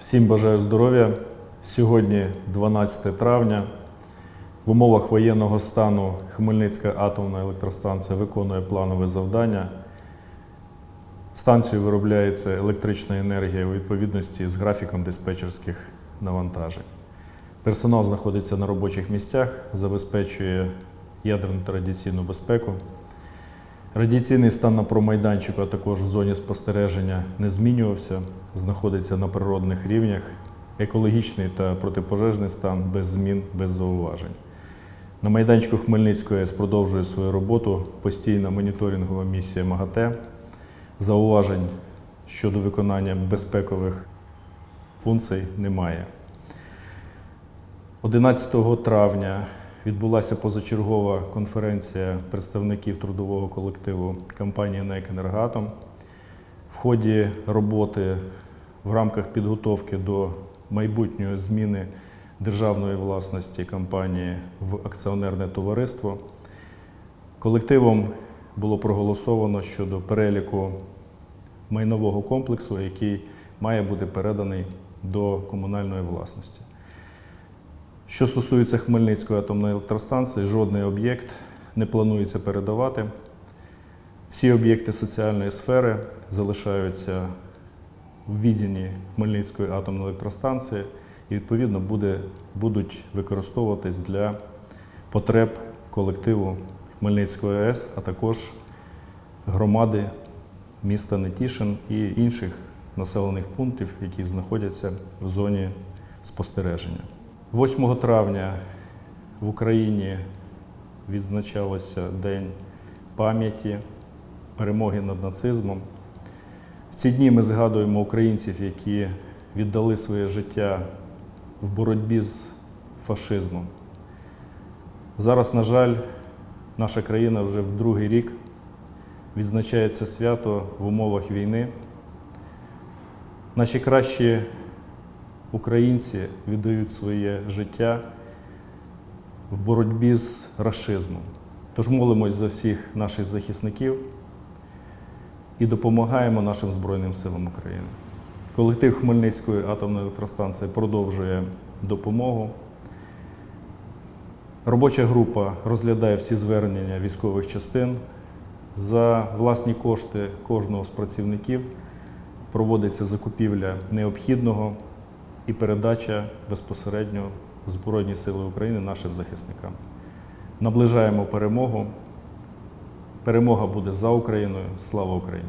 Всім бажаю здоров'я. Сьогодні 12 травня. В умовах воєнного стану Хмельницька атомна електростанція виконує планове завдання. Станцією виробляється електрична енергія у відповідності з графіком диспетчерських навантажень. Персонал знаходиться на робочих місцях, забезпечує ядерну та радіаційну безпеку. Радіаційний стан на промайданчику, а також в зоні спостереження не змінювався, знаходиться на природних рівнях. Екологічний та протипожежний стан без змін, без зауважень. На майданчику Хмельницької АЕС продовжує свою роботу постійна моніторингова місія МАГАТЕ. Зауважень щодо виконання безпекових функцій немає. 11 травня відбулася позачергова конференція представників трудового колективу компанії НЕК «Енергоатом». В ході роботи в рамках підготовки до майбутньої зміни державної власності компанії в акціонерне товариство колективом було проголосовано щодо переліку майнового комплексу, який має бути переданий до комунальної власності. Що стосується Хмельницької атомної електростанції, жодний об'єкт не планується передавати. Всі об'єкти соціальної сфери залишаються в відділі Хмельницької атомної електростанції і, відповідно, буде, будуть використовуватись для потреб колективу Хмельницької АЕС, а також громади міста Нетішин і інших населених пунктів, які знаходяться в зоні спостереження. 8 травня в Україні відзначався День пам'яті, перемоги над нацизмом. В ці дні ми згадуємо українців, які віддали своє життя в боротьбі з фашизмом. Зараз, на жаль, наша країна вже в другий рік відзначає це свято в умовах війни. Наші кращі українці віддають своє життя в боротьбі з расизмом. Тож молимось за всіх наших захисників і допомагаємо нашим Збройним силам України. Колектив Хмельницької атомної електростанції продовжує допомогу. Робоча група розглядає всі звернення військових частин. За власні кошти кожного з працівників проводиться закупівля необхідного і передача безпосередньо Збройні Сили України нашим захисникам. Наближаємо перемогу. Перемога буде за Україною. Слава Україні!